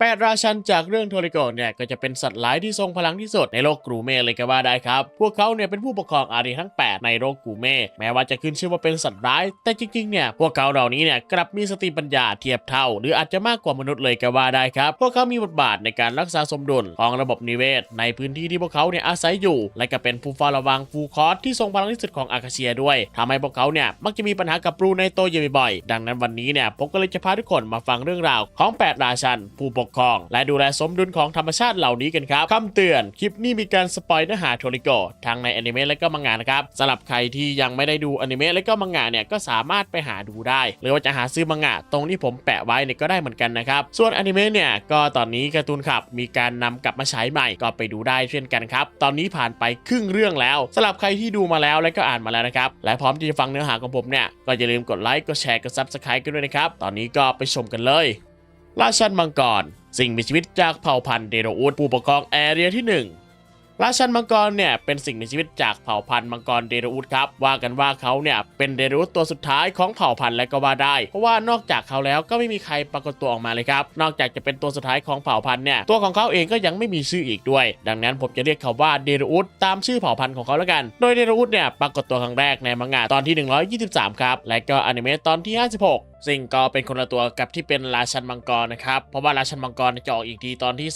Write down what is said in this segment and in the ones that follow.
แปดราชันจากเรื่องโทริโกะเนี่ยก็จะเป็นสัตว์ร้ายที่ทรงพลังที่สุดในโลกกรูเม่เลยก็ว่าได้ครับ พวกเขาเนี่ยเป็นผู้ปกครองอารีทั้ง 8 ในโลกกรูเม่แม้ว่าจะขึ้นชื่อว่าเป็นสัตว์ร้าย แต่จริงๆเนี่ยพวกเขาเหล่านี้เนี่ยกลับมีสติปัญญาเทียบเท่า หรืออาจจะมากกว่ามนุษย์เลยก็ว่าได้ครับ พวกเขามีบทบาทในการรักษาสมดุลของระบบนิเวศ ในพื้นที่ที่พวกเขาเนี่ยอาศัยอยู่ และก็เป็นผู้เฝ้าระวังฟูคอสที่ทรงพลังที่สุดของอาคาเซียด้วยทำให้พวกเขาเนี่ยมักจะมีปัญหากับปรูในโตอยู่บ่อยๆดังนั้นวันนี้เนี่ยผมก็เลยจะพาทุกคนมาฟังเรื่องราวของแปดราชันผู้ปกครอง และดูแลสมดุลของธรรมชาติเหล่านี้กันครับคำเตือน คลิปนี้มีการสปอยเนื้อหาโทริโกะทั้งในอนิเมะและก็มังงะนะครับสำหรับใครที่ยังไม่ได้ดูอนิเมะและก็มังงะเนี่ยก็สามารถไปหาดูได้ หรือว่าจะหาซื้อมังงะตรงที่ผมแปะไว้เนี่ยก็ได้เหมือนกันนะครับส่วนอนิเมะเนี่ยก็ตอนนี้การ์ตูนขับมีการนำกลับมาฉายใหม่ก็ไปดูได้เช่นกันครับตอนนี้ผ่านไปครึ่งเรื่องแล้วสำหรับใครที่ดูมาแล้วและก็อ่านมาแล้วนะครับและพร้อมที่จะฟังเนื้อหาของผมเนี่ยก็อย่าลืมกดไลค์กดแชร์กดซับสไครต์กันด้วยนะครับตอนนี้ก็ไปชมกันเลย ราชันมังกร สิ่งมีชีวิตจากเผ่าพันธุ์เดโรอูดผู้ปกครองแอเรียที่ 1ราชันมังกรเนี่ยเป็นสิ่งมีชีวิตจากเผ่าพันธุ์มังกรเดโรอูดครับว่ากันว่าเขาเนี่ยเป็นเดโรอูดตัวสุดท้ายของเผ่าพันธุ์และก็ว่าได้ เพราะว่านอกจากเขาแล้วก็ไม่มีใครปรากฏตัวออกมาเลยครับนอกจากจะเป็นตัวสุดท้ายของเผ่าพันธุ์เนี่ยตัวของเขาเองก็ยังไม่มีชื่ออีกด้วย ดังนั้นผมจะเรียกเขาว่าเดโรอูดตามชื่อเผ่าพันธุ์ของเขาแล้วกัน โดยเดโรอูดเนี่ยปรากฏตัวครั้งแรกในมังงะตอนที่ 123 ครับและก็อนิเมะตอนที่ 56ซึ่งก็เป็นคนละตัวกับที่เป็นราชันมังกรนะครับ เพราะว่าราชันมังกรจะออกอีกทีตอนที่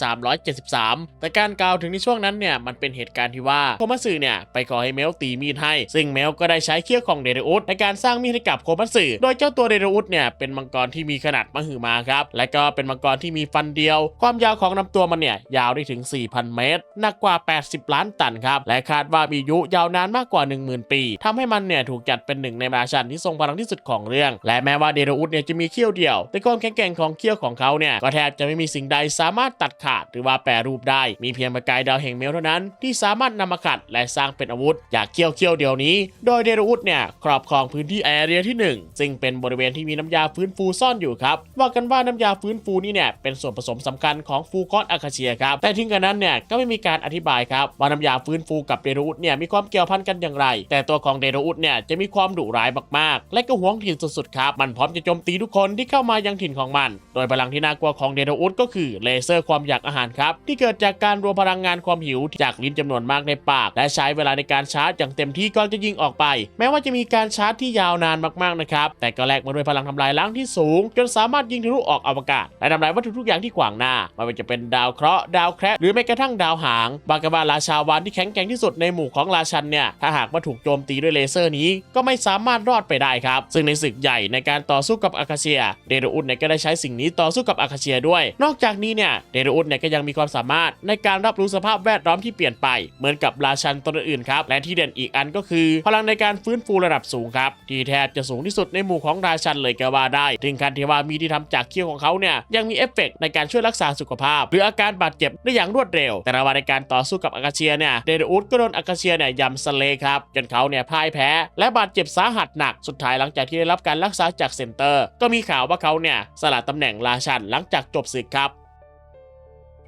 373 แต่การกล่าวถึงในช่วงนั้นเนี่ยมันเป็นเหตุการณ์ที่ว่าโคมัสึเนี่ยไปขอให้เมลตีมีดให้ ซึ่งเมลก็ได้ใช้เขี้ยวของเดรอุสในการสร้างมีดให้กับโคมัสึโดยเจ้าตัวเดรอุสเนี่ยเป็นมังกรที่มีขนาดมหึมาครับ และก็เป็นมังกรที่มีฟันเดียว ความยาวของลำตัวมันเนี่ยยาวได้ถึง 4,000 เมตร หนักกว่า 80 ล้านตันครับ และคาดว่ามีอายุยาวนานมากกว่า 10,000 ปีทำให้มันเนี่ยถูกจัดเป็นหนึ่งในราชันที่ทรงพลังที่สุดของเรื่อง และแม้ว่าเดเรอุสเนี่ยจะมีเขี้ยวเดียว แต่ความแข็งแกร่งของเขี้ยวของเขาเนี่ยก็แทบจะไม่มีสิ่งใดสามารถตัดขาดหรือว่าแปรรูปได้ มีเพียงประกายดาวแห่งเมลเท่านั้น ที่สามารถนำมาขัดและสร้างเป็นอาวุธจากเขี้ยวเขี้ยวเดียวนี้ โดยเดเรอุสเนี่ยครอบครองพื้นที่แอเรียที่ 1 ซึ่งเป็นบริเวณที่มีน้ำยาฟื้นฟูซ่อนอยู่ครับว่ากันว่าน้ำยาฟื้นฟูนี่เนี่ยเป็นส่วนผสมสำคัญของฟูคอนอาคาเชียครับแต่ถึงกระนั้นเนี่ยก็ไม่มีการอธิบายครับว่าน้ำยาฟื้นฟูกับเดโรอุสเนี่ยมีความเกี่ยวพันกันอย่างไร แต่ตัวของเดโรอุสเนี่ยจะมีความดุร้ายมากๆ และก็หวงถิ่นสุดๆครับมันพร้อมจะโจมตีทุกคนที่เข้ามายังถิ่นของมัน โดยพลังที่น่ากลัวของเดโรอุสก็คือเลเซอร์ความอยากอาหารครับ ที่เกิดจากการรวมพลังงานความหิวจากลิ้นจำนวนมากในปาก และใช้เวลาในการชาร์จอย่างเต็มที่ก่อนจะยิงออกไป แม้ว่าจะมีการชาร์จที่ยาวนานมากๆนะครับแต่ก็แลกมาด้วยพลังทำลายล้างที่สูง จนสามารถยิงทะลุออกอวกาศ และทำลายวัตถุทุกอย่างที่ขวางหน้าไม่ว่าจะเป็นดาวเคราะห์ดาวแคระหรือแม้กระทั่งดาวหางบากาบาราชาวานที่แข็งแกร่งที่สุดในหมู่ของราชันเนี่ยถ้าหากว่าถูกโจมตีด้วยเลเซอร์นี้ก็ไม่สามารถรอดไปได้ครับ ซึ่งในศึกใหญ่ในการต่อสู้กับอาคาเซีย เดโรอุสเนี่ยก็ได้ใช้สิ่งนี้ต่อสู้กับอาคาเซียด้วย นอกจากนี้เนี่ยเดโรอุสเนี่ยก็ยังมีความสามารถในการรับรู้สภาพแวดล้อมที่เปลี่ยนไป เหมือนกับราชันตัวอื่นครับ และที่เด่นอีกอันก็คือ พลังในการฟื้นฟูระดับสูงครับที่แทบจะสูงที่สุดในหมู่ของราชันเลยก็ว่าได้ ถึงขั้นที่ว่ามีที่ทำจากเขี้ยวของเขาเนี่ยยังมีเอฟเฟกต์ในการช่วยรักษาสุขภาพ หรืออาการบาดเจ็บได้อย่างรวดเร็ว แต่ระหว่างในการต่อสู้กับอากาเชียเนี่ยเดโรอุสก็โดนอากาเชียเนี่ยยำสเลครับจนเขาเนี่ยพ่ายแพ้ และบาดเจ็บสาหัสหนักสุดท้ายหลังจากที่ได้รับการรักษาจากเซ็นเตอร์ ก็มีข่าวว่าเขาเนี่ยสละตำแหน่งราชันหลังจากจบศึกครับ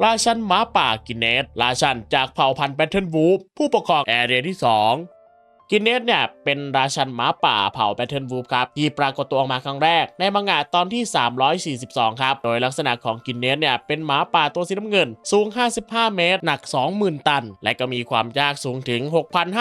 ราชันหมาป่ากินเนสราชันจากเผ่าพันธุ์แบทเทิลวูฟผู้ปกครองแอเรียที่ 2 กินเนสเนี่ยเป็นราชันหมาป่าเผ่าแบทเทิลวูฟครับที่ปรากฏตัวออกมาครั้งแรก ในมังงะตอนที่ 342 ครับ โดยลักษณะของกินเนสเนี่ยเป็นหมาป่าตัวสีน้ำเงิน สูง 55 เมตร หนัก 20,000 ตัน และก็มีความยากสูงถึง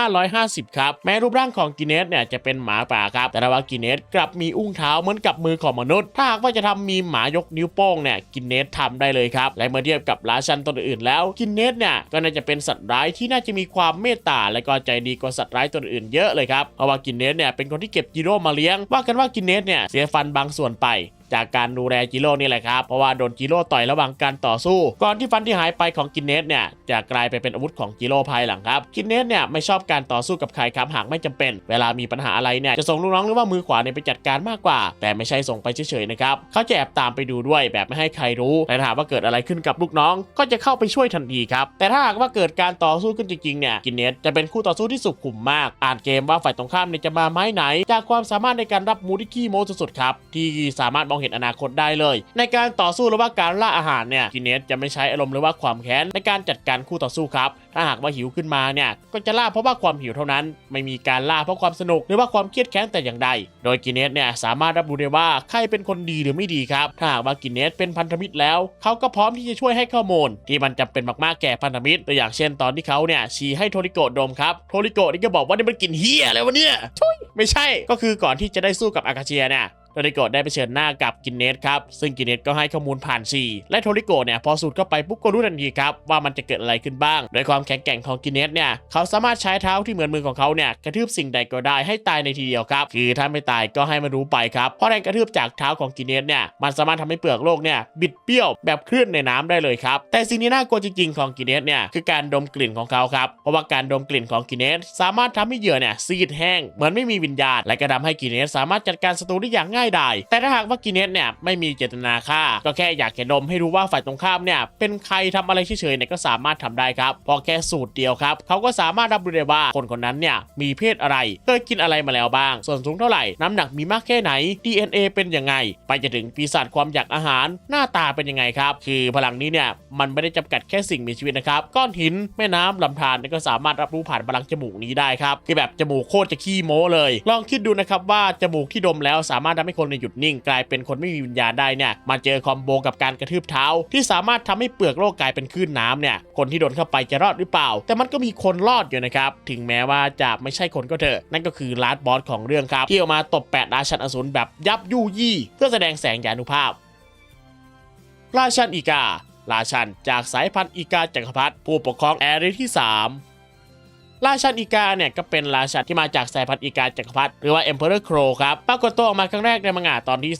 6,550 ครับ แม้รูปร่างของกินเนสเนี่ยจะเป็นหมาป่าครับ แต่ว่ากินเนสกลับมีอุ้งเท้าเหมือนกับมือของมนุษย์ ถ้าหากว่าจะทำมีหมายกนิ้วโป้งเนี่ยกินเนสทำได้เลยครับ และเมื่อเทียบกับราชันตัวอื่นแล้วกินเนสเนี่ยก็น่าจะเป็นสัตว์ร้ายที่น่าจะมีความเมตตาและก็ใจดีกว่าสัตว์ร้ายตัวอื่นอื่นเยอะเลยครับเพราะว่ากินเนสเนี่ยเป็นคนที่เก็บจิโร่มาเลี้ยงว่ากันว่ากินเนสเนี่ยเสียฟันบางส่วนไป จากการดูแลจิโร่นี่แหละครับ เพราะว่าโดนจิโร่ต่อยระหว่างการต่อสู้ ก่อนที่ฟันที่หายไปของกินเนสเนี่ยจะกลายไปเป็นอาวุธของจิโร่ภายหลังครับกินเนสเนี่ยไม่ชอบการต่อสู้กับใครครับหากไม่จำเป็น เวลามีปัญหาอะไรเนี่ยจะส่งลูกน้องหรือว่ามือขวาเนี่ยไปจัดการมากกว่า แต่ไม่ใช่ส่งไปเฉยๆนะครับเขาจะแอบตามไปดูด้วยแบบไม่ให้ใครรู้แต่ถาหากว่าเกิดอะไรขึ้นกับลูกน้อง ก็จะเข้าไปช่วยทันทีครับแต่ถ้าหากว่าเกิดการต่อสู้ขึ้นจริงๆเนี่ยกินเนสจะเป็นคู่ต่อสู้ที่สุขุมมาก อ่านเกมว่าฝ่ายตรงข้ามเนี่ยจะมาไม้ไหน จากความสามารถในการรับมูดิกี้โมสุดๆครับที่สามารถมองเห็นอนาคตได้เลย ในการต่อสู้หรือว่าการล่าอาหารเนี่ยกินเนสจะไม่ใช้อารมณ์หรือว่าความแค้นในการจัดการคู่ต่อสู้ครับถ้าหากว่าหิวขึ้นมาเนี่ยก็จะล่าเพราะว่าความหิวเท่านั้น ไม่มีการล่าเพราะความสนุกหรือว่าความเครียดแค้นแต่อย่างใด โดยกินเนสเนี่ยสามารถรับรู้ได้ว่าใครเป็นคนดีหรือไม่ดีครับ ถ้าหากว่ากินเนสเป็นพันธมิตรแล้ว เขาก็พร้อมที่จะช่วยให้ข้อมูล ที่มันจำเป็นมากๆแก่พันธมิตรตัวอย่างเช่นตอนที่เขาเนี่ยชี้ให้โทริโกะดมครับโทริโกะนี่ก็บอกว่านี่มันกลิ่นเฮียอะไรวะเนี่ยทุยไม่ใช่ก็คือก่อนที่จะได้สู้กับอากาเชียเนี่ย โทริโกะได้ไปเชิญหน้ากับกินเนสครับ ซึ่งกินเนสก็ให้ข้อมูลผ่านซีและโทริโกะเนี่ยพอสูดเข้าไปปุ๊บก็รู้ทันทีครับว่ามันจะเกิดอะไรขึ้นบ้าง โดยความแข็งแกร่งของกินเนสเนี่ยเขาสามารถใช้เท้าที่เหมือนมือของเขาเนี่ยกระทืบสิ่งใดก็ได้ให้ตายในทีเดียวครับ คือถ้าไม่ตายก็ให้มันรู้ไปครับ เพราะแรงกระทืบจากเท้าของกินเนสเนี่ยมันสามารถทำให้เปลือกโลกเนี่ยบิดเบี้ยวแบบคลื่นในน้ำได้เลยครับ แต่สิ่งที่น่ากลัวจริงๆของกินเนสเนี่ยคือการดมกลิ่นของเขาครับ เพราะว่าการดมกลิ่นของกินเนสสามารถทำให้เหยื่อเนี่ยซีดแห้งเหมือนไม่มีวิญญาณ และก็ทำให้กินเนสสามารถจัดการศัตรูได้อย่างง่ายดายแต่ถ้าหากว่ากินเนสเนี่ยไม่มีเจตนาฆ่า ก็แค่อยากแค่ดมให้รู้ว่าฝ่ายตรงข้ามเนี่ยเป็นใครทำอะไรเฉยๆเนี่ยก็สามารถทำได้ครับเพอแค่สูตรเดียวครับเขาก็สามารถรับรู้ได้ว่าคนคนนั้นเนี่ยมีเพศอะไรเคยกินอะไรมาแล้วบ้าง ส่วนสูงเท่าไหร่น้ำหนักมีมากแค่ไหน DNA เป็นยังไง ไปจะถึงปีศาจความอยากอาหารหน้าตาเป็นยังไงครับ คือพลังนี้เนี่ยมันไม่ได้จำกัดแค่สิ่งมีชีวิตนะครับ ก้อนหินแม่น้ำลำธารเนี่ยก็สามารถรับรู้ผ่านพลังจมูกนี้ได้ครับคือแบบจมูกโคตรจะขี้โม้เลย ลองคิดดูนะครับว่าจมูกที่ดมแล้วสามารถทำให้คนในหยุดนิ่งกลายเป็นคนไม่มีวิญญาณได้เนี่ยมาเจอคอมโบกับการกระทืบเท้า ที่สามารถทำให้เปลือกโลกกลายเป็นคลื่นน้ำเนี่ยคนที่โดนเข้าไปจะรอดหรือเปล่า แต่มันก็มีคนรอดอยู่นะครับถึงแม้ว่าจะไม่ใช่คนก็เถอะนั่นก็คือลาดบอสของเรื่องครับที่ออกมาตบแปดราชันอสูรแบบยับยู่ยี่ เพื่อแสดงแสงยานุภาพ ราชันอีการาชันจากสายพันธุ์อีกาจักรพรรดิผู้ปกครองแอรีที่ 3 ราชันอีกาเนี่ยก็เป็นราชันที่มาจากสายพันธุ์อีกาจักรพรรดิหรือว่า Emperor Crow ครับปรากฏตัวออกมาครั้งแรกในมังงะตอนที่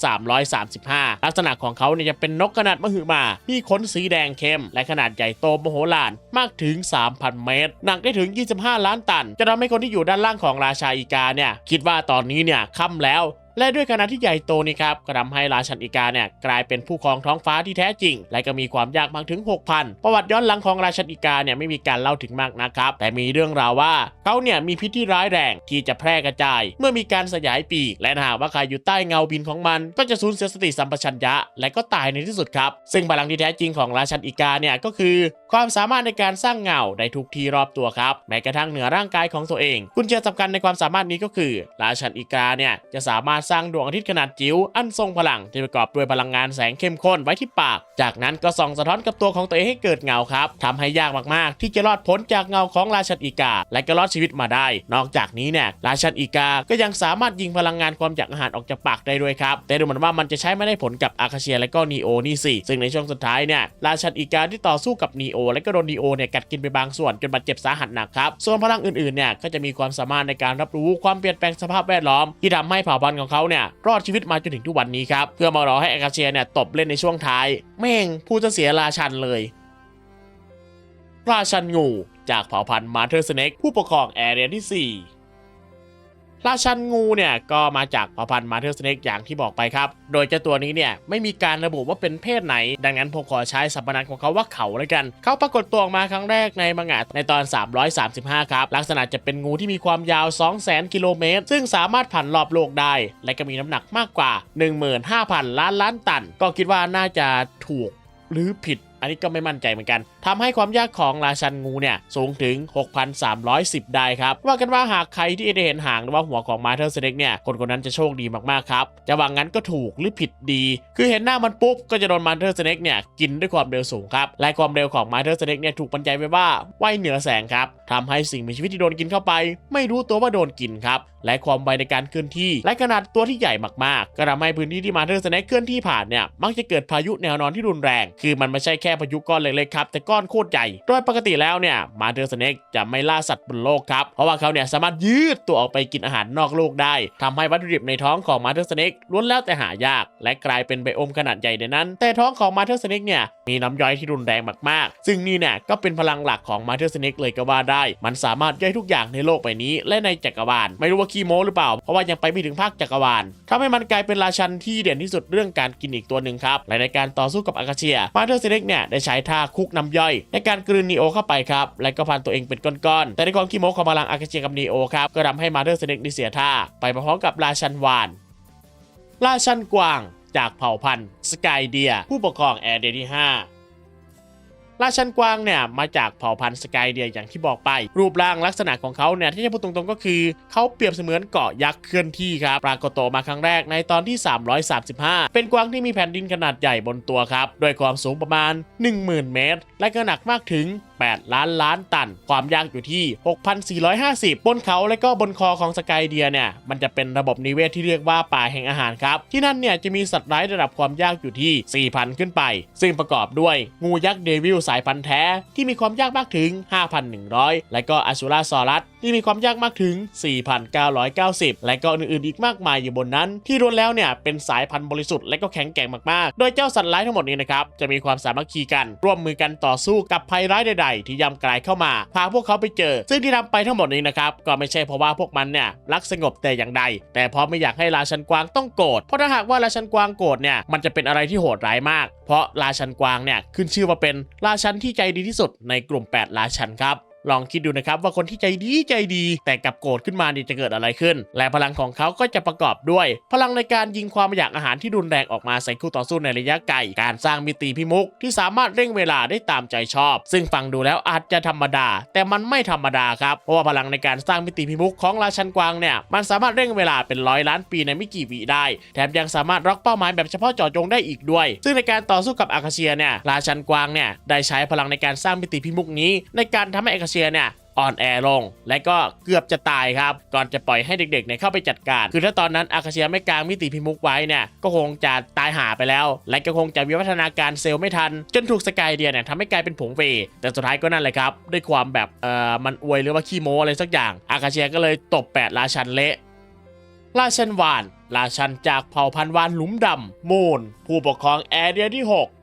335 ลักษณะของเขาเนี่ยจะเป็นนกขนาดมหึมา มีขนสีแดงเข้ม และขนาดใหญ่โตมโหฬารมากถึง 3,000 เมตร หนักได้ถึง 25 ล้านตัน จะทำให้คนที่อยู่ด้านล่างของราชาอีกาเนี่ยคิดว่าตอนนี้เนี่ยค่ำแล้ว และด้วยขนาดที่ใหญ่โตนี่ครับก็ทำให้ราชันอีกาเนี่ยกลายเป็นผู้ครองท้องฟ้าที่แท้จริง และก็มีความยากมากถึง 6,000 ประวัติย้อนหลังของราชันอีกาเนี่ยไม่มีการเล่าถึงมากนะครับ แต่มีเรื่องราวว่าเขาเนี่ยมีพิษที่ร้ายแรงที่จะแพร่กระจาย เมื่อมีการสยายปีก และหากว่าใครอยู่ใต้เงาบินของมัน ก็จะสูญเสียสติสัมปชัญญะ และก็ตายในที่สุดครับซึ่งพลังที่แท้จริงของราชันอีกาเนี่ยก็คือ ความสามารถในการสร้างเงาได้ทุกที่รอบตัวครับแม้กระทั่งเหนือร่างกายของตัวเอง กุญแจสำคัญในความสามารถนี้ก็คือ ราชันอีกาเนี่ยจะสามารถสร้างดวงอาทิตย์ขนาดจิ๋วอันทรงพลังที่ประกอบด้วยพลังงานแสงเข้มข้นไว้ที่ปาก จากนั้นก็ส่องสะท้อนกับตัวของตัวเองให้เกิดเงาครับทำให้ยากมากๆ ที่จะรอดพ้นจากเงาของราชันอีกา และก็รอดชีวิตมาได้ นอกจากนี้เนี่ยราชันอีกาก็ยังสามารถยิงพลังงานความอยากอาหารออกจากปากได้ด้วยครับ แต่ดูเหมือนว่ามันจะใช้ไม่ได้ผลกับอาคาเชียและก็นีโอนี่สิซึ่งในช่วงสุดท้ายเนี่ยราชันอีกาที่ต่อสู้กับนีโอและก็โดนนีโอเนี่ยกัดกินไปบางส่วนจนบาดเจ็บสาหัสหนักครับส่วนพลังอื่นๆเนี่ยก็จะมีความสามารถในการรับรู้ความเปลี่ยนแปลงสภาพแวดล้อมที่ทำให้เผ่าพันธุ์ของเขาเนี่ยรอดชีวิตมาจนถึงทุกวันนี้ครับเพื่อมารอให้อากาเชียเนี่ยตบเล่นในช่วงท้าย แม่งผู้จะเสียราชันเลยราชันงู จากเผ่าพันธุ์มาเธอร์สเน็กผู้ปกครองแอเรียที่ 4 ราชันงูเนี่ยก็มาจากเผ่าพันธุ์มาเธอร์สเน็กอย่างที่บอกไปครับ โดยเจ้าตัวนี้เนี่ยไม่มีการระบุว่าเป็นเพศไหน ดังนั้นผมขอใช้สรรพนามของเขาว่าเขาแล้วกัน เขาปรากฏตัวออกมาครั้งแรกในมังงะในตอน 335 ครับ ลักษณะจะเป็นงูที่มีความยาว 200,000 กิโลเมตร ซึ่งสามารถผ่านรอบโลกได้ และก็มีน้ำหนักมากกว่า 15,000 ล้านล้านตัน ก็คิดว่าน่าจะถูกหรือผิด อันนี้ก็ไม่มั่นใจเหมือนกันทำให้ความยากของราชันงูเนี่ยสูงถึง 6,310 ได้ครับ ว่ากันว่าหากใครที่ได้เห็นหางหรือว่าหัวของมาเธอร์เซเด็กเนี่ยคนคนนั้นจะโชคดีมากๆครับ จะว่างั้นก็ถูกหรือผิดดี คือเห็นหน้ามันปุ๊บก็จะโดนมาเธอร์เซเด็กเนี่ยกินด้วยความเร็วสูงครับและความเร็วของมาเธอร์เซเด็กเนี่ยถูกบรรยายไว้ว่าว่ายเหนือแสงครับทำให้สิ่งมีชีวิตที่โดนกินเข้าไป ไม่รู้ตัวว่าโดนกินครับและความไวในการเคลื่อนที่ และขนาดตัวที่ใหญ่มากๆ ก็ทำให้พื้นที่ที่มาเธอร์สแน็คเคลื่อนที่ผ่านเนี่ยมักจะเกิดพายุแนวนอนที่รุนแรง คือมันไม่ใช่แค่ค่พายุก้อนเล็กๆครับแต่ก้อนโคตรใหญ่ โดยปกติแล้วเนี่ยมาเธอร์สแน็คจะไม่ล่าสัตว์บนโลกครับ เพราะว่าเขาเนี่ยสามารถยืดตัวออกไปกินอาหารนอกโลกได้ทำให้วัตถุดิบในท้องของมาเธอร์สแน็คล้วนแล้วแต่หายาก และกลายเป็นไบโอมขนาดใหญ่ในนั้น แต่ท้องของมาเธอร์สแน็คเนี่ยมีน้ำย่อยที่รุนแรงมากๆ ซึ่งนี่เนี่ยก็เป็นพลังหลักของมาเธอร์สแน็คเลยก็ว่าได้ มันสามารถย่อยทุกอย่างในโลกใบนี้ และในจักรวาลไม่รู้ว่าขี้โม้หรือเปล่า เพราะว่ายังไปไม่ถึงภาคจักรวาลทำให้มันกลายเป็นราชันที่เด่นที่สุดเรื่องการกินอีกตัวหนึ่งครับและในการต่อสู้กับอากาเชียมาเธอร์เซเล็กเนี่ยได้ใช้ท่าคุกน้ำย่อย ในการกลืนนีโอเข้าไปครับ และก็พันตัวเองเป็นก้อนๆ แต่ในกองขี้โมกของพลังอากาเชียกับนีโอครับ ก็ทำให้มาเดอร์เซเน็กได้เสียท่า ไปพร้อมกับราชันวาน ราชันกวางจากเผ่าพันธุ์สกายเดียผู้ปกครองแอร์เดียที่5 ราชันกวางเนี่ยมาจากเผ่าพันธุ์สกายเดียอย่างที่บอกไป รูปร่างลักษณะของเขาเนี่ยที่จะพูดตรงๆก็คือเขาเปรียบเสมือนเกาะยักษ์เคลื่อนที่ครับปรากฏตัวมาครั้งแรกในตอนที่ 335 เป็นกวางที่มีแผ่นดินขนาดใหญ่บนตัวครับด้วยความสูงประมาณ 10,000 เมตร และก็หนักมากถึง 8 ล้านล้านตัน ความยากอยู่ที่ 6,450 บนเขาและก็บนคอของสกายเดียเนี่ย มันจะเป็นระบบนิเวศที่เรียกว่าป่าแห่งอาหารครับ ที่นั่นเนี่ยจะมีสัตว์ร้ายระดับความยากอยู่ที่ 4,000 ขึ้นไป ซึ่งประกอบด้วยงูยักษ์เดวิลสายพันธุ์แท้ที่มีความยากมากถึง 5,100 และก็อสูราซอรัส ที่มีความยากมากถึง 4,990 และก็อื่นๆอีกมากมายอยู่บนนั้น ที่รวมแล้วเนี่ยเป็นสายพันธุ์บริสุทธิ์และก็แข็งแกร่งมากๆ โดยเจ้าสัตว์ร้ายทั้งหมดนี้นะครับจะมีความสามัคคีกัน ร่วมมือกันต่อสู้กับภัยร้ายใด ๆ ที่ยำกลายเข้ามาพาพวกเขาไปเจอ ซึ่งที่ทำไปทั้งหมดนี้นะครับก็ไม่ใช่เพราะว่าพวกมันเนี่ยรักสงบแต่อย่างใด แต่เพราะไม่อยากให้ราชันกวางต้องโกรธเพราะถ้าหากว่าราชันกวางโกรธเนี่ยมันจะเป็นอะไรที่โหดร้ายมาก เพราะราชันกวางเนี่ยขึ้นชื่อว่าเป็นราชันที่ใจดีที่สุดในกลุ่ม 8 ราชันครับ ลองคิดดูนะครับว่าคนที่ใจดีใจดี แต่กับโกรธขึ้นมาเนี่ยจะเกิดอะไรขึ้น และพลังของเขาก็จะประกอบด้วย พลังในการยิงความอยากอาหารที่รุนแรงออกมาใส่คู่ต่อสู้ในระยะไกลการสร้างมิติพิมุกที่สามารถเร่งเวลาได้ตามใจชอบ ซึ่งฟังดูแล้วอาจจะธรรมดา แต่มันไม่ธรรมดาครับเพราะว่าพลังในการสร้างมิติพิมุกของราชันกวางเนี่ยมันสามารถเร่งเวลาเป็นร้อยล้านปีในไม่กี่วิได้ แถมยังสามารถล็อกเป้าหมายแบบเฉพาะเจาะจงได้อีกด้วย ซึ่งในการต่อสู้กับอาคาเซียเนี่ยราชันกวางเนี่ยได้ใช้พลังในการสร้างมิติพิมุกนี้ ในการทำให้อาคาเซียเนี่ยอ่อนแอลง และก็เกือบจะตายครับ ก่อนจะปล่อยให้เด็กๆเนี่ยเข้าไปจัดการ คือถ้าตอนนั้นอาคาเซียไม่กลางมิติพิมุกไว้เนี่ยก็คงจะตายหาไปแล้ว และก็คงจะวิวัฒนาการเซลล์ไม่ทัน จนถูกสกายเดียเนี่ยทำให้กลายเป็นผงเฟแต่สุดท้ายก็นั่นแหละครับ ด้วยความแบบเอ่อมันอวยหรือว่าขี้โม้อะไรสักอย่างอาคาเซียก็เลยตบแปดราชันเละราชันวานราชันจากเผ่าพันธุ์วานหลุมดำมูนผู้ปกครองแอเรียที่ 6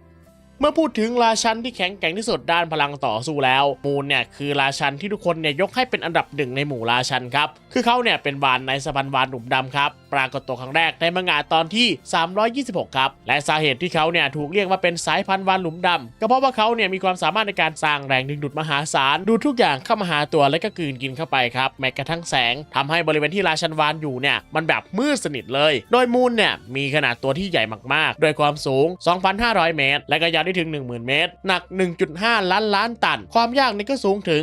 เมื่อพูดถึงราชันที่แข็งแกร่งที่สุดด้านพลังต่อสู้แล้ว มูนเนี่ยคือราชันที่ทุกคนเนี่ยยกให้เป็นอันดับหนึ่งในหมู่ราชันครับ คือเขาเนี่ยเป็นวานในสะพันวานหนุ่มดำครับปรากฏตัวครั้งแรกในมังงะตอนที่ 326 ครับ และสาเหตุที่เขาเนี่ยถูกเรียกว่าเป็นสายพันธุ์วานหลุมดำก็เพราะว่าเขาเนี่ยมีความสามารถในการสร้างแรงดึงดูดมหาศาลดูทุกอย่างเข้ามาหาตัวและก็กลืนกินเข้าไปครับแม้กระทั่งแสงทำให้บริเวณที่ราชันวานอยู่เนี่ยมันแบบมืดสนิทเลย โดยมูนเนี่ยมีขนาดตัวที่ใหญ่มากๆ โดยความสูง 2,500 เมตร และก็ยาวได้ถึง 10,000 เมตร หนัก 1.5 ล้านล้านตัน ความยากนี่ก็สูงถึง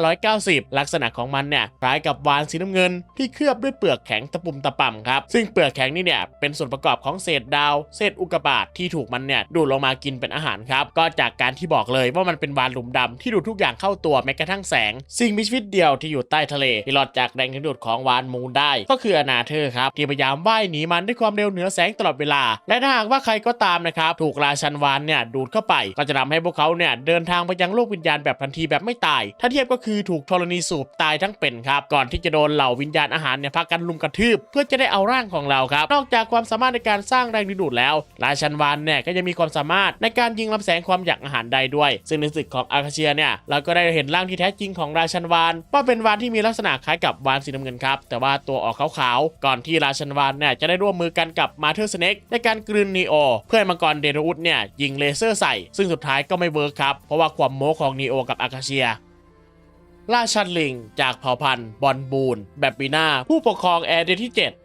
6,590 ลักษณะของมันเนี่ยคล้ายกับวานสีน้ำเงิน ที่เคลือบด้วยเปลือกแข็งตะปุ่มตะป่ำครับซึ่งเปลือกแข็งนี่เนี่ยเป็นส่วนประกอบของเศษดาว เศษอุกกาบาตที่ถูกมันเนี่ยดูดลงมากินเป็นอาหารครับก็จากการที่บอกเลยว่ามันเป็นวานหลุมดำที่ดูดทุกอย่างเข้าตัวแม้กระทั่งแสง สิ่งมีชีวิตเดียวที่อยู่ใต้ทะเลที่หลอดจากแรงดึงดูดของวานมูนได้ ก็คืออนาเธอร์ครับที่พยายามว่ายหนีมันด้วยความเร็วเหนือแสงตลอดเวลา และถ้าหากว่าใครก็ตามนะครับถูกราชันวานเนี่ยดูดเข้าไป ก็จะทำให้พวกเขาเนี่ยเดินทางไปยังโลกวิญญาณแบบทันทีแบบไม่ตาย ถ้าเทียบก็คือถูกธรณีสูบตายทั้งเป็นครับก่อนที่จะโดนเหล่าวิญญาณอาหารเนี่ยพากันลุมกระทืบเพื่อจะได้เอาร่างของเราครับ นอกจากความสามารถในการสร้างแรงดึงดูดแล้ว ราชันวานเนี่ยก็ยังมีความสามารถในการยิงลำแสงความอยากอาหารได้ด้วย ซึ่งในศึกของอาคาเชียเนี่ยเราก็ได้เห็นร่างที่แท้จริงของราชันวานว่าเป็นวานที่มีลักษณะคล้ายกับวานสีน้ำเงินครับ แต่ว่าตัวออกขาวๆ ก่อนที่ราชันวานเนี่ยจะได้ร่วมมือกันกับมาเธอร์สเน็กในการกลืนนีโอเพื่อให้มังกรเดนอุดเนี่ยยิงเลเซอร์ใส่ ซึ่งสุดท้ายก็ไม่เวิร์คครับเพราะว่าความโม้ของนีโอกับอาคาเชียราชันลิง จากเผ่าพันธุ์บอนบูน แบบบีนาผู้ปกครองแอร์เดที่ 7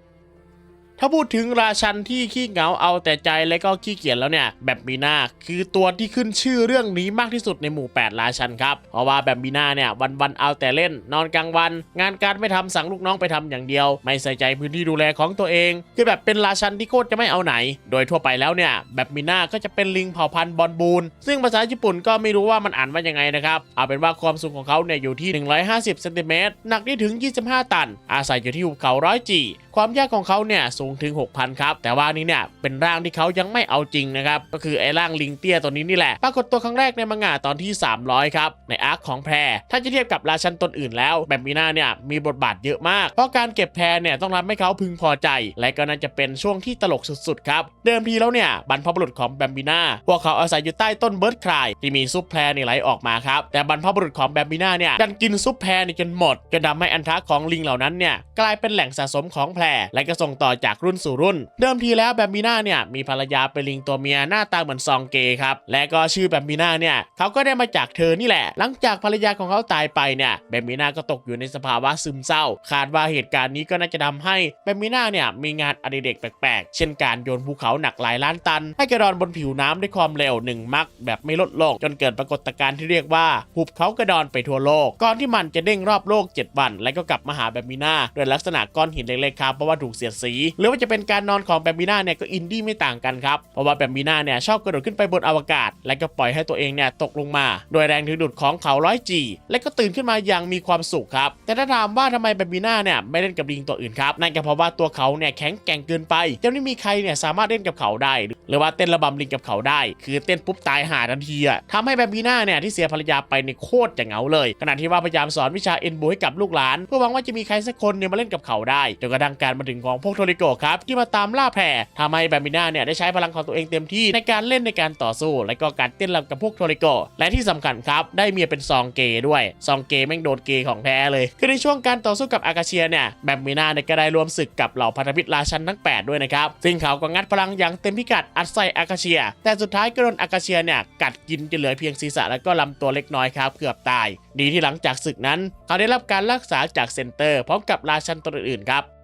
ถ้าพูดถึงราชันที่ขี้เหงาเอาแต่ใจและก็ขี้เกียจแล้วเนี่ยแบบบีนาคือตัวที่ขึ้นชื่อเรื่องนี้มากที่สุดในหมู่ 8 ราชันครับเพราะว่าแบบบีนาเนี่ยวันๆเอาแต่เล่น นอนกลางวัน งานการไม่ทำสั่งลูกน้องไปทำอย่างเดียว ไม่ใส่ใจพื้นที่ดูแลของตัวเอง คือแบบเป็นราชันที่โคตรจะไม่เอาไหน โดยทั่วไปแล้วเนี่ยแบบบีนาก็จะเป็นลิงเผ่าพันธุ์บอนบูนซึ่งภาษาญี่ปุ่นก็ไม่รู้ว่ามันอ่านว่ายังไงนะครับเอาเป็นว่าความสูงของเขาเนี่ยอยู่ที่ 150เซนติเมตรหนักได้ถึง 25 ตัน อาศัยอยู่ที่หุบเขาร้อยจี ความยากของเขาเนี่ยสูงถึง 6,000 ครับ แต่ว่านี้เนี่ยเป็นร่างที่เขายังไม่เอาจริงนะครับ ก็คือไอ้ร่างลิงเตี้ยตัวนี้นี่แหละ ปรากฏตัวครั้งแรกในมังงะตอนที่ 300 ครับ ในอาร์คของแพร ถ้าจะเทียบกับราชันตนอื่นแล้ว แบบมีหน้าเนี่ยมีบทบาทเยอะมาก เพราะการเก็บแพรเนี่ยต้องทำให้เขาพึงพอใจ และก็น่าจะเป็นช่วงที่ตลกสุดๆครับ เดิมทีแล้วเนี่ยบรรพบุรุษของแบมบิน่าพวกเขาอาศัยอยู่ใต้ต้นเบิร์ดคลายที่มีซุปแพรนี่ไหลออกมาครับ แต่บรรพบุรุษของแบมบิน่าเนี่ยดันกินซุปแพรนี่จนหมดจนทำให้อันทะของลิงเหล่านั้นเนี่ยกลายเป็นแหล่งสะสมของแพรร่และก็ส่งต่อจากรุ่นสู่รุ่น เดิมทีแล้วแบมบีน่าเนี่ยมีภรรยาเป็นลิงตัวเมียหน้าตาเหมือนซองเกครับและก็ชื่อแบมบีน่าเนี่ยเขาก็ได้มาจากเธอนี่แหละ หลังจากภรรยาของเขาตายไปเนี่ยแบมบีน่าก็ตกอยู่ในสภาวะซึมเศร้า คาดว่าเหตุการณ์นี้ก็น่าจะทำให้แบมบีน่าเนี่ยมีงานอดิเรกแปลกๆ เช่นการโยนภูเขาหนักหลายล้านตัน ให้กระดอนบนผิวน้ำด้วยความเร็วหนึ่งมักแบบไม่ลดลงจนเกิดปรากฏการณ์ที่เรียกว่าหุบเขากระดอนไปทั่วโลก ก่อนที่มันจะเด้งรอบโลก 7 วัน และก็กลับมาหาแบมบีน่าด้วยลักษณะก้อนหินเล็กๆครับเพราะว่าถูกเสียดสี หรือว่าจะเป็นการนอนของแบมบีน่าเนี่ยก็อินดี้ไม่ต่างกันครับ เพราะว่าแบมบีน่าเนี่ยชอบกระโดดขึ้นไปบนอวกาศ และก็ปล่อยให้ตัวเองเนี่ยตกลงมา โดยแรงดึงดูดของเขาร้อยจีและก็ตื่นขึ้นมาอย่างมีความสุขครับ แต่ถ้าถามว่าทำไมแบมบีน่าเนี่ยไม่เล่นกับลิงตัวอื่นครับนั่นก็เพราะว่าตัวเขาเนี่ยแข็งแกร่งเกินไปจะไม่มีใครเนี่ยสามารถเล่นกับเขาได้ หรือว่าเต้นระบำลิงกับเขาได้ คือเต้นปุ๊บตายหาทันทีอะทำให้แบมบีน่าเนี่ยที่เสียภรรยาไปในโคตรจะเหงาเลยขณะที่ว่าพยายามสอนวิชาเอ็นโบให้กับลูกหลานเพื่อหวังว่าจะมีใครสักคนเนี่ยมาเล่นกับเขาได้จนกระทั่งการมาถึงของพวกโทริโกครับที่มาตามล่าแพรทำให้แบมบีน่าเนี่ยได้ใช้พลังของตัวเองเต็มที่ในการเล่นในการต่อสู้ และก็การเต้นรำกับพวกโทริโกและที่สำคัญครับได้เมียเป็นซองเกย์ด้วยซองเกย์แม่งโดนเกย์ของแท้เลย คือในช่วงการต่อสู้กับอากาเชียเนี่ยแบมบีน่าเนี่ยก็ได้รวมศึกกับเหล่าพันธมิตรราชันทั้ง 8 ด้วยนะครับซึ่งเขาก็งัดพลังอย่างเต็มพิกัดอัดใส่อากาเชีย แต่สุดท้ายก็โดนอากาเชียเนี่ยกัดกินจนเหลือเพียงศีรษะและก็ลำตัวเล็กน้อยครับเกือบตาย ดีที่หลังจากศึกนั้น เขาได้รับการรักษาจากเซนเตอร์พร้อมกับราชันตัวอื่นๆครับ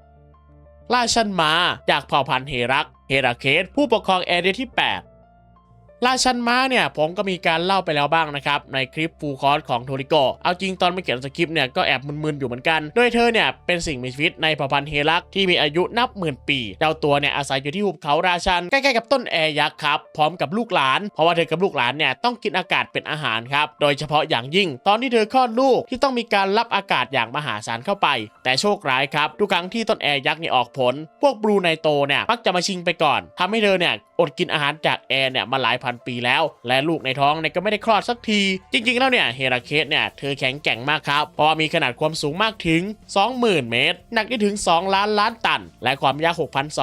ราชันมา จากเผ่าพันธุ์เฮรักเฮราเคสผู้ปกครองแอเรียที่ 8 ราชันม้าเนี่ยผมก็มีการเล่าไปแล้วบ้างนะครับ ในคลิปฟูลคอร์สของโทริโก เอาจริงตอนมาเขียนสคริปต์เนี่ยก็แอบมึนๆอยู่เหมือนกัน โดยเธอเนี่ยเป็นสิ่งมีชีวิตในเผ่าพันธุ์เฮรักที่มีอายุนับหมื่นปีเจ้าตัวเนี่ยอาศัยอยู่ที่หุบเขาราชันใกล้ๆกับต้นแอร์ยักษ์ครับพร้อมกับลูกหลาน เพราะว่าเธอกับลูกหลานเนี่ยต้องกินอากาศเป็นอาหารครับ โดยเฉพาะอย่างยิ่ง ตอนที่เธอคลอดลูกที่ต้องมีการรับอากาศอย่างมหาศาลเข้าไป แต่โชคร้ายครับทุกครั้งที่ต้นแอร์ยักษ์เนี่ยออกผล พวกบลูไนโตเนี่ยมักจะมาชิงไปก่อนทำให้เธอเนี่ย อดกินอาหารจากแอร์เนี่ยมาหลายพันปีแล้ว และลูกในท้องเนี่ยก็ไม่ได้คลอดสักที จริง ๆ แล้วเนี่ยเฮราเคสเนี่ยเธอแข็งแกร่งมากครับ เพราะว่ามีขนาดความสูงมากถึง 20,000 เมตร หนักได้ถึง 2 ล้านล้านตัน และความยาว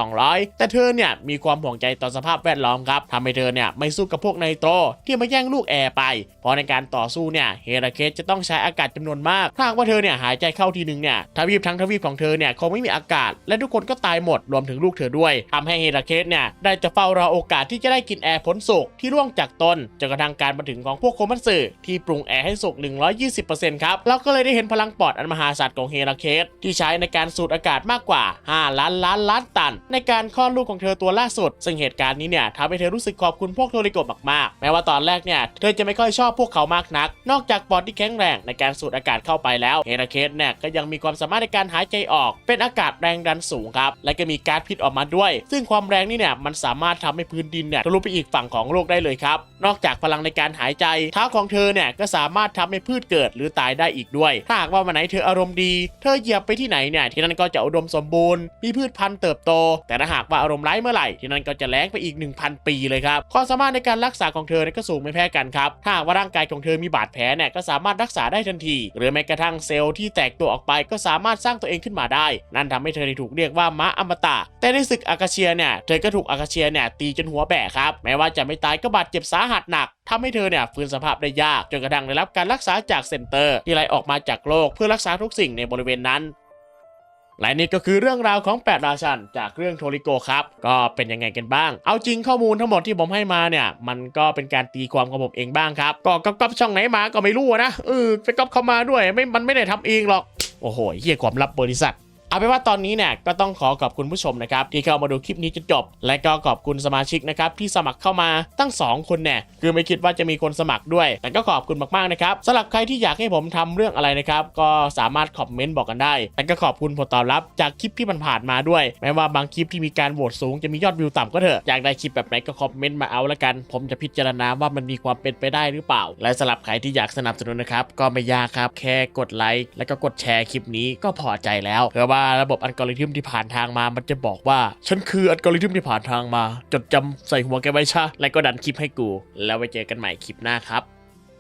6,200 แต่เธอเนี่ยมีความห่วงใจต่อสภาพแวดล้อมครับทำให้เธอเนี่ยไม่สู้กับพวกไนโตรที่มาแย่งลูกแอร์ไป เพราะในการต่อสู้เนี่ยเฮราเคสจะต้องใช้อากาศจำนวนมากถ้าหากว่าเธอเนี่ยหายใจเข้าทีนึงเนี่ยทวีปทั้งทวีปของเธอเนี่ยคงไม่มีอากาศ และทุกคนก็ตายหมดรวมถึงลูกเธอด้วยทำให้เฮราเคสเนี่ยได้จะเฝ้ารอโอกาสที่จะได้กินแอร์ผลสุกที่ร่วงจากตนจนกระทั่งการมาถึงของพวกโคมันสึที่ปรุงแอร์ให้สุก 120%ครับเราก็เลยได้เห็นพลังปอดอันมหาศาลของเฮราเคสที่ใช้ในการสูดอากาศมากกว่า 5 ล้านล้านล้านตัน ในการคลอดลูกของเธอตัวล่าสุด ซึ่งเหตุการณ์นี้เนี่ยทำให้เธอรู้สึกขอบคุณพวกโทริโกะมากๆ แม้ว่าตอนแรกเนี่ยเธอจะไม่ค่อยชอบพวกเขามากนัก นอกจากปอดที่แข็งแรงในการสูดอากาศเข้าไปแล้วเฮราเคสเนี่ยก็ยังมีความสามารถในการหายใจออก เป็นอากาศแรงดันสูงครับและก็มีก๊าซพิษออกมาด้วย ซึ่งความแรงนี่เนี่ยมันสามารถทำให้พื้นดินเนี่ยทะลุไปอีกฝั่งของโลกได้เลยครับ นอกจากพลังในการหายใจเท้าของเธอเนี่ยก็สามารถทำให้พืชเกิดหรือตายได้อีกด้วย ถ้าหากว่าวันไหนเธออารมณ์ดี เธอเหยียบไปที่ไหนเนี่ยที่นั่นก็จะอุดมสมบูรณ์มีพืชพันธุ์เติบโต แต่ถ้าหากว่าอารมณ์ร้ายเมื่อไหร่ที่นั่นก็จะแล้งไปอีก 1000 ปีเลยครับความสามารถในการรักษาของเธอเนี่ยก็สูงไม่แพ้กันครับถ้าหากว่าร่างกายของเธอมีบาดแผลเนี่ยก็สามารถรักษาได้ทันที หรือแม้กระทั่งเซลล์ที่แตกตัวออกไปก็สามารถสร้างตัวเองขึ้นมาได้ นั่นทำให้เธอถูกเรียกว่าม้าอมตะ แต่ในศึกอากาเชียเนี่ยเธอก็ถูกอากาเชียเนี่ยตีจนหัวแบะครับ แม้ว่าจะไม่ตายก็บาดเจ็บสาหัสหนักทำให้เธอเนี่ยฟื้นสภาพได้ยาก จนกระทั่งได้รับการรักษาจากเซ็นเตอร์ ที่ไหลออกมาจากโลกเพื่อรักษาทุกสิ่งในบริเวณนั้นและนี่ก็คือเรื่องราวของแปดราชันจากเรื่องโทริโกครับ ก็เป็นยังไงกันบ้าง เอาจริงข้อมูลทั้งหมดที่ผมให้มาเนี่ย มันก็เป็นการตีความของผมเองบ้างครับ ก็ก๊อปช่องไหนมาก็ไม่รู้นะเออไปก๊อปเข้ามาด้วยไม่มันไม่ได้ทำเองหรอก โอ้โหเฮียความลับบริษัท เอาเป็นว่าตอนนี้เนี่ยก็ต้องขอขอบคุณผู้ชมนะครับที่เข้ามาดูคลิปนี้จนจบ และก็ขอบคุณสมาชิกนะครับที่สมัครเข้ามาตั้ง 2 คนเนี่ยคือไม่คิดว่าจะมีคนสมัครด้วย แต่ก็ขอบคุณมากๆนะครับสำหรับใครที่อยากให้ผมทำเรื่องอะไรนะครับก็สามารถคอมเมนต์บอกกันได้แต่ก็ขอบคุณผลตอบรับจากคลิปที่มันผ่านมาด้วยแม้ว่าบางคลิปที่มีการโหวตสูงจะมียอดวิวต่ำก็เถอะอยากได้คลิปแบบไหนก็คอมเมนต์มาเอาละกัน ผมจะพิจารณาว่ามันมีความเป็นไปได้หรือเปล่า และสำหรับใครที่อยากสนับสนุนนะครับก็ไม่ยากครับแค่กดไลค์แล้วก็กดแชร์คลิปนี้ก็พอใจแล้วเพราาระบบอัลกอริทึมที่ผ่านทางมา มันจะบอกว่า ฉันคืออัลกอริทึมที่ผ่านทางมา จดจำใส่หัวแกไว้ชะแล้วก็ดันคลิปให้กู แล้วไปเจอกันใหม่คลิปหน้าครับ